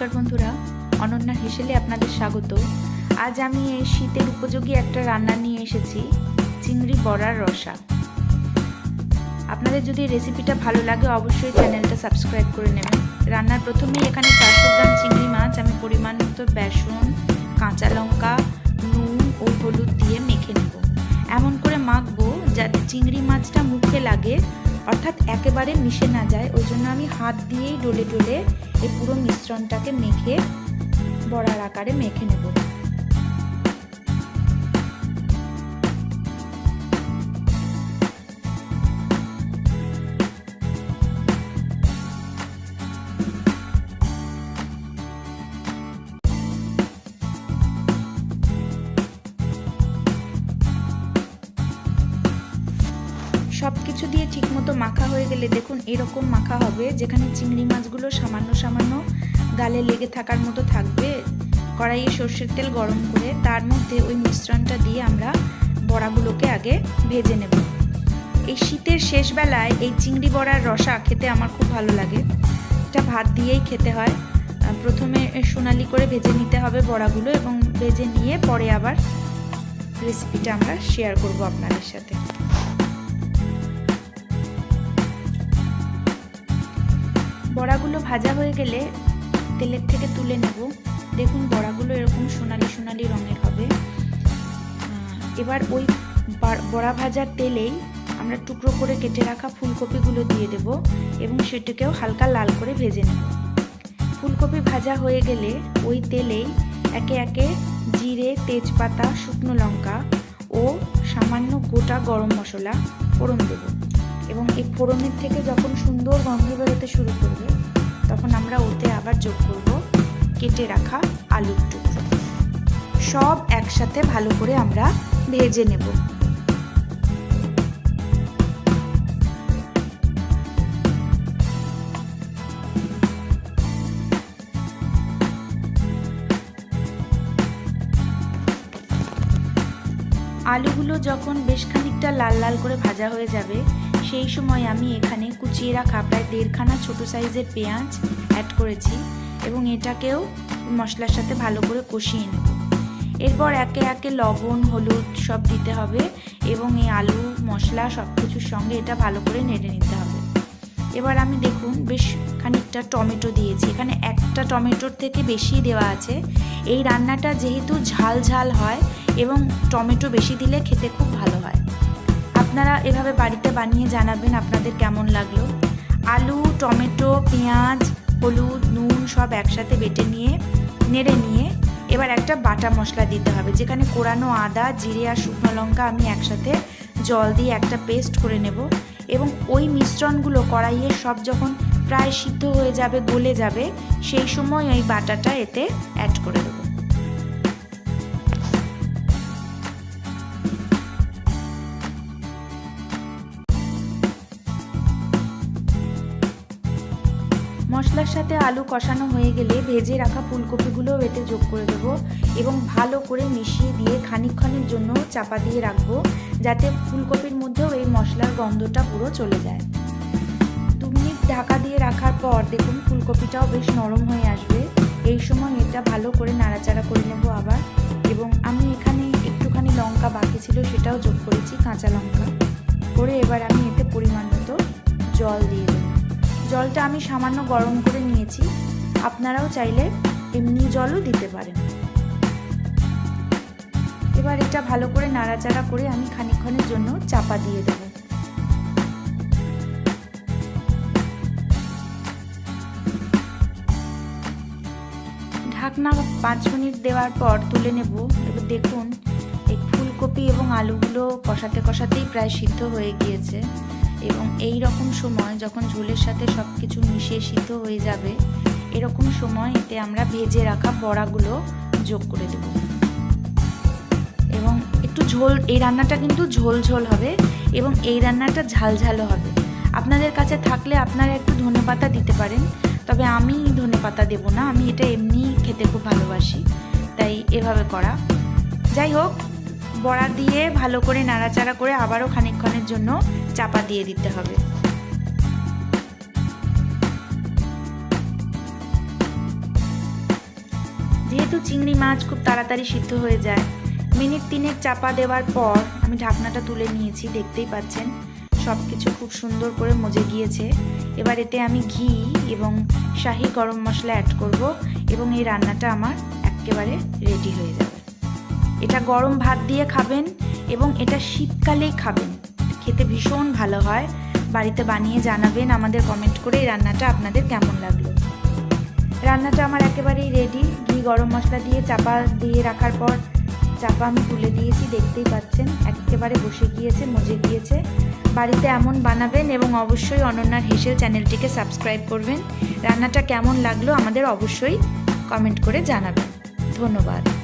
নমস্কার বন্ধুরা অনন্যার হেসেলে আপনাদের স্বাগত। আজ আমি এই শীতের উপযোগী একটা রান্না নিয়ে এসেছি, চিংড়ি বড়ার রসা আপনাদের যদি রেসিপিটা ভালো লাগে, অবশ্যই চ্যানেলটা সাবস্ক্রাইব করে নেবেন। রান্নার প্রথমেই এখানে চারশো গ্রাম চিংড়ি মাছ, আমি পরিমাণ মতো বেসন, কাঁচা লঙ্কা, নুন ও হলুদ দিয়ে মেখে নেব। এমন করে মাখবো যাতে চিংড়ি মাছটা মুখে লাগে অর্থাৎ একেবারে মিশে না যায়, ওই জন্য আমি হাত দিয়েই ডলে ডলে এই পুরো মিশ্রণটাকে মেখে বড়ার আকারে মেখে নেব। সব কিছু দিয়ে ঠিকমতো মাখা হয়ে গেলে দেখুন এরকম মাখা হবে, যেখানে চিংড়ি মাছগুলো সামান্য সামান্য গালে লেগে থাকার মতো থাকবে। কড়াইয়ে সর্ষের তেল গরম করে তার মধ্যে ওই মিশ্রণটা দিয়ে আমরা বড়াগুলোকে আগে ভেজে নেব। এই শীতের শেষ বেলায় এই চিংড়ি বড়ার রসা খেতে আমার খুব ভালো লাগে। এটা ভাত দিয়েই খেতে হয়। প্রথমে সোনালি করে ভেজে নিতে হবে বড়াগুলো এবং ভেজে নিয়ে পরে আবার রেসিপিটা আমরা শেয়ার করব আপনাদের সাথে। বড়াগুলো ভাজা হয়ে গেলে তেলের থেকে তুলে নেব। দেখুন বড়াগুলো এরকম সোনালি সোনালি রঙের হবে। এবার ওই বড়া ভাজার তেলেই আমরা টুকরো করে কেটে রাখা ফুলকপিগুলো দিয়ে দেব এবং সেটিকেও হালকা লাল করে ভেজে নেব। ফুলকপি ভাজা হয়ে গেলে ওই তেলেই একে একে জিরে, তেজপাতা, শুকনো লঙ্কা ও সামান্য গোটা গরম মশলা ফোড়ন দেব। এবং এই ফোড়নের থেকে যখন সুন্দর গন্ধ বেরোতে শুরু করবে আমরা ওতে আবার যোগ করব, কেটে রাখা আলুর টুকরো। সব একসাথে ভালো করে আমরা ভেজে নেব। আলুগুলো যখন বেশ খানিকটা লাল লাল করে ভাজা হয়ে যাবে সেই সময় আমি এখানে কুচিয়ে রাখা প্রায় দেড়খানা ছোটো সাইজের পেঁয়াজ অ্যাড করেছি এবং এটাকেও মশলার সাথে ভালো করে কষিয়ে নেব। এরপর একে একে লবণ, হলুদ সব দিতে হবে এবং এই আলু, মশলা সব কিছুর সঙ্গে এটা ভালো করে নেড়ে নিতে হবে। এবার আমি দেখুন বেশ খানিকটা টমেটো দিয়েছি। এখানে একটা টমেটোর থেকে বেশি দেওয়া আছে। এই রান্নাটা যেহেতু ঝাল ঝাল হয় এবং টমেটো বেশি দিলে খেতে খুব ভালো হয়। আপনারা এভাবে বাড়িতে বানিয়ে জানাবেন আপনাদের কেমন লাগল? আলু, টমেটো, পেঁয়াজ, হলুদ, নুন সব একসাথে বেটে নিয়ে, নেড়ে নিয়ে এবার একটা বাটা মশলা দিতে হবে। যেখানে কোরানো আদা, জিরে আর শুকনো লঙ্কা আমি একসাথে জল দিয়ে একটা পেস্ট করে নেব এবং ওই মিশ্রণগুলো কড়াইয়ে সব যখন প্রায় সিদ্ধ হয়ে যাবে, গলে যাবে, সেই সময় ওই বাটাটা এতে অ্যাড করে দেবো। সাথে আলু কষানো হয়ে গেলে ভেজে রাখা ফুলকপিগুলোও এতে যোগ করে দেবো এবং ভালো করে মিশিয়ে দিয়ে খানিকক্ষণের জন্য চাপা দিয়ে রাখব যাতে ফুলকপির মধ্যেও এই মশলার গন্ধটা পুরো চলে যায়। দু মিনিট ঢাকা দিয়ে রাখার পর দেখুন ফুলকপিটাও বেশ নরম হয়ে আসবে। এই সময় এটা ভালো করে নাড়াচাড়া করে নেব আবার এবং আমি এখানে একটুখানি লঙ্কা বাকি ছিল সেটাও যোগ করেছি, কাঁচা লঙ্কা। করে এবার আমি এতে পরিমাণ মতো জল দিয়ে দেবো। জলটা আমি সামান্য গরম করে নিয়েছি। আপনারাও চাইলে এমনি জলও দিতে পারেন। এবার এটা ভালো করে নাড়াচাড়া করে আমি খানিকক্ষণের জন্য চাপা দিয়ে দেব। ঢাকনা পাঁচ মিনিট দেওয়ার পর তুলে নেব। এবার দেখুন, এই ফুলকপি এবং আলুগুলো কষাতে কষাতেই প্রায় সিদ্ধ হয়ে গিয়েছে। এবং এই রকম সময় যখন ঝোলের সাথে সব কিছু মিশিয়ে সিদ্ধ হয়ে যাবে, এরকম সময় এতে আমরা ভেজে রাখা বড়াগুলো যোগ করে দেব। এবং একটু ঝোল, এই রান্নাটা কিন্তু ঝোল ঝোল হবে এবং এই রান্নাটা ঝালঝালও হবে। আপনাদের কাছে থাকলে আপনারা একটু ধনে পাতা দিতে পারেন, তবে আমি ধনে পাতা দেবো না, আমি এটা এমনি খেতে খুব ভালোবাসি, তাই এভাবে করা। যাই হোক বড়া দিয়ে ভালো করে নাড়াচাড়া করে আবারও খানিকক্ষণের জন্য চাপা দিয়ে দিতে হবে। যেহেতু চিংড়ি মাছ খুব তাড়াতাড়ি সিদ্ধ হয়ে যায়, মিনিট তিনেক চাপা দেওয়ার পর আমি ঢাকনাটা তুলে নিয়েছি, দেখতেই পাচ্ছেন সব কিছু খুব সুন্দর করে মজে গিয়েছে। এবার এতে আমি ঘি এবং শাহি গরম মশলা অ্যাড করব এবং এই রান্নাটা আমার একেবারে রেডি হয়ে যাবে। এটা গরম ভাত দিয়ে খাবেন এবং এটা শীতকালেই খাবেন। খেতে ভীষণ ভালো হয়। বাড়িতে বানিয়ে জানাবেন আমাদের কমেন্ট করে এই রান্নাটা আপনাদের কেমন লাগল। রান্নাটা আমার একেবারেই রেডি ঘি, গরম মশলা দিয়ে চাপা দিয়ে রাখার পর চাপা আমি তুলে দিয়েছি, দেখতেই পাচ্ছেন। একেবারে বসে গিয়েছে, মজে গিয়েছে। বাড়িতে এমন বানাবেন এবং অবশ্যই অনন্যার হেসেল চ্যানেলটিকে সাবস্ক্রাইব করবেন। রান্নাটা কেমন লাগল আমাদের অবশ্যই কমেন্ট করে জানাবেন। ধন্যবাদ।